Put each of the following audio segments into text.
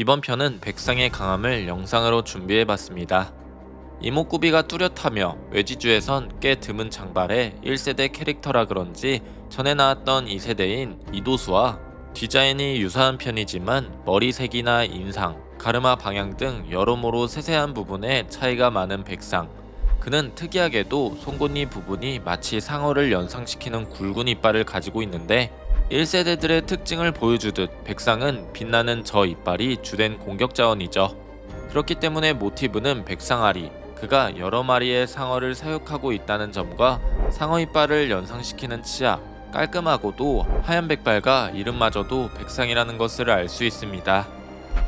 이번 편은 백상의 강함을 영상으로 준비해봤습니다. 이목구비가 뚜렷하며 외지주에선 꽤 드문 장발의 1세대 캐릭터라 그런지 전에 나왔던 2세대인 이도수와 디자인이 유사한 편이지만 머리색이나 인상, 가르마 방향 등 여러모로 세세한 부분에 차이가 많은 백상. 그는 특이하게도 송곳니 부분이 마치 상어를 연상시키는 굵은 이빨을 가지고 있는데 1세대들의 특징을 보여주듯 백상은 빛나는 저 이빨이 주된 공격 자원이죠. 그렇기 때문에 모티브는 백상아리, 그가 여러 마리의 상어를 사육하고 있다는 점과 상어 이빨을 연상시키는 치아, 깔끔하고도 하얀 백발과 이름마저도 백상이라는 것을 알 수 있습니다.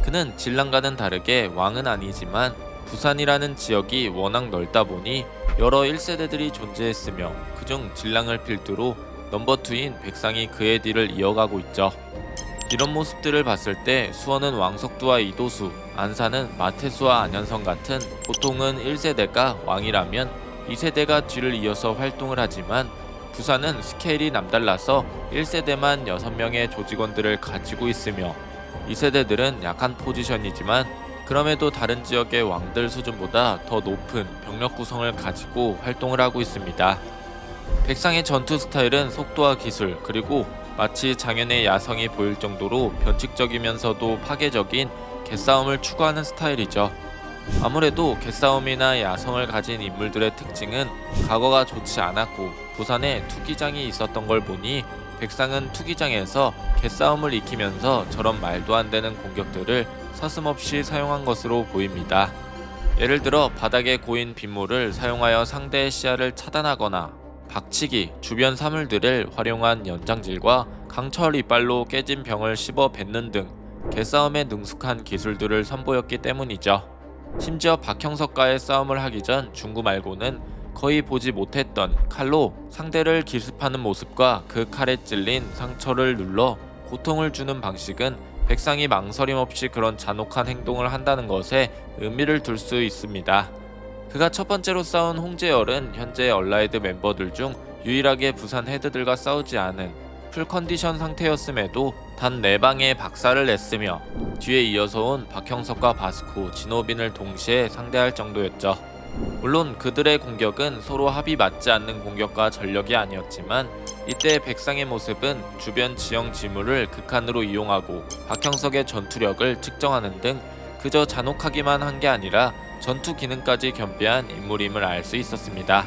그는 진랑과는 다르게 왕은 아니지만 부산이라는 지역이 워낙 넓다 보니 여러 1세대들이 존재했으며 그중 진랑을 필두로 넘버2인 백상이 그의 뒤를 이어가고 있죠. 이런 모습들을 봤을 때 수원은 왕석두와 이도수, 안산은 마태수와 안현성 같은 보통은 1세대가 왕이라면 2세대가 뒤를 이어서 활동을 하지만 부산은 스케일이 남달라서 1세대만 6명의 조직원들을 가지고 있으며 2세대들은 약한 포지션이지만 그럼에도 다른 지역의 왕들 수준보다 더 높은 병력 구성을 가지고 활동을 하고 있습니다. 백상의 전투 스타일은 속도와 기술 그리고 마치 장현의 야성이 보일 정도로 변칙적이면서도 파괴적인 개싸움을 추구하는 스타일이죠. 아무래도 개싸움이나 야성을 가진 인물들의 특징은 과거가 좋지 않았고 부산에 투기장이 있었던 걸 보니 백상은 투기장에서 개싸움을 익히면서 저런 말도 안 되는 공격들을 서슴없이 사용한 것으로 보입니다. 예를 들어 바닥에 고인 빗물을 사용하여 상대의 시야를 차단하거나 박치기, 주변 사물들을 활용한 연장질과 강철 이빨로 깨진 병을 씹어 뱉는 등 개싸움에 능숙한 기술들을 선보였기 때문이죠. 심지어 박형석과의 싸움을 하기 전 중구 말고는 거의 보지 못했던 칼로 상대를 기습하는 모습과 그 칼에 찔린 상처를 눌러 고통을 주는 방식은 백상이 망설임 없이 그런 잔혹한 행동을 한다는 것에 의미를 둘 수 있습니다. 그가 첫 번째로 싸운 홍재열은 현재 얼라이드 멤버들 중 유일하게 부산 헤드들과 싸우지 않은 풀 컨디션 상태였음에도 단 4방의 박살을 냈으며 뒤에 이어서 온 박형석과 바스코, 진호빈을 동시에 상대할 정도였죠. 물론 그들의 공격은 서로 합이 맞지 않는 공격과 전력이 아니었지만 이때 백상의 모습은 주변 지형 지물을 극한으로 이용하고 박형석의 전투력을 측정하는 등 그저 잔혹하기만 한 게 아니라 전투 기능까지 겸비한 인물임을 알 수 있었습니다.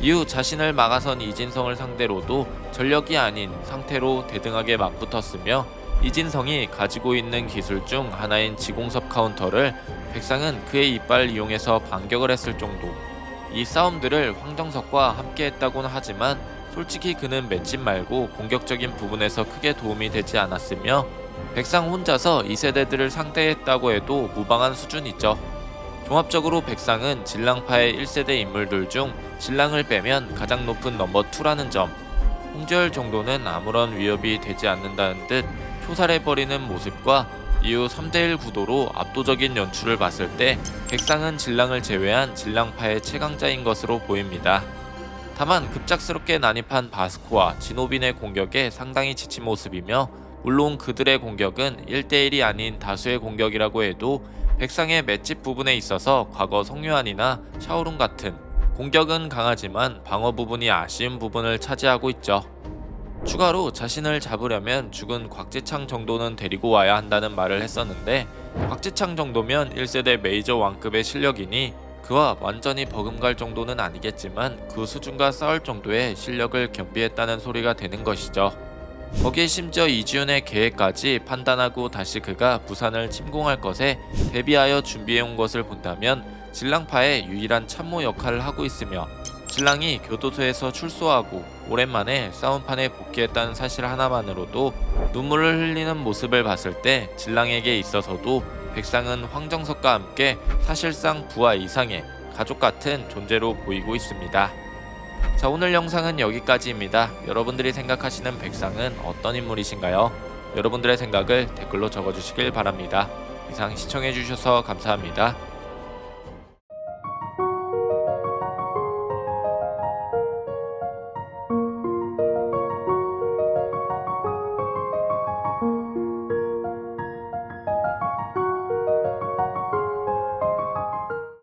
이후 자신을 막아선 이진성을 상대로도 전력이 아닌 상태로 대등하게 맞붙었으며 이진성이 가지고 있는 기술 중 하나인 지공섭 카운터를 백상은 그의 이빨 이용해서 반격을 했을 정도. 이 싸움들을 황정석과 함께 했다고는 하지만 솔직히 그는 맷집 말고 공격적인 부분에서 크게 도움이 되지 않았으며 백상 혼자서 2세대들을 상대했다고 해도 무방한 수준이죠. 종합적으로 백상은 진랑파의 1세대 인물들 중 진랑을 빼면 가장 높은 넘버 2라는 점. 홍재열 정도는 아무런 위협이 되지 않는다는 듯 초살해버리는 모습과 이후 3대1 구도로 압도적인 연출을 봤을 때 백상은 진랑을 제외한 진랑파의 최강자인 것으로 보입니다. 다만 급작스럽게 난입한 바스코와 진호빈의 공격에 상당히 지친 모습이며 물론 그들의 공격은 1대1이 아닌 다수의 공격이라고 해도 백상의 맷집 부분에 있어서 과거 성유한이나 샤오룬 같은 공격은 강하지만 방어 부분이 아쉬운 부분을 차지하고 있죠. 추가로 자신을 잡으려면 죽은 곽지창 정도는 데리고 와야 한다는 말을 했었는데 곽지창 정도면 1세대 메이저 왕급의 실력이니 그와 완전히 버금갈 정도는 아니겠지만 그 수준과 싸울 정도의 실력을 겸비했다는 소리가 되는 것이죠. 거기에 심지어 이지훈의 계획까지 판단하고 다시 그가 부산을 침공할 것에 대비하여 준비해온 것을 본다면 진랑파의 유일한 참모 역할을 하고 있으며 진랑이 교도소에서 출소하고 오랜만에 싸움판에 복귀했다는 사실 하나만으로도 눈물을 흘리는 모습을 봤을 때 진랑에게 있어서도 백상은 황정석과 함께 사실상 부하 이상의 가족 같은 존재로 보이고 있습니다. 자 오늘 영상은 여기까지입니다. 여러분들이 생각하시는 백상은 어떤 인물이신가요? 여러분들의 생각을 댓글로 적어주시길 바랍니다. 이상 시청해주셔서 감사합니다.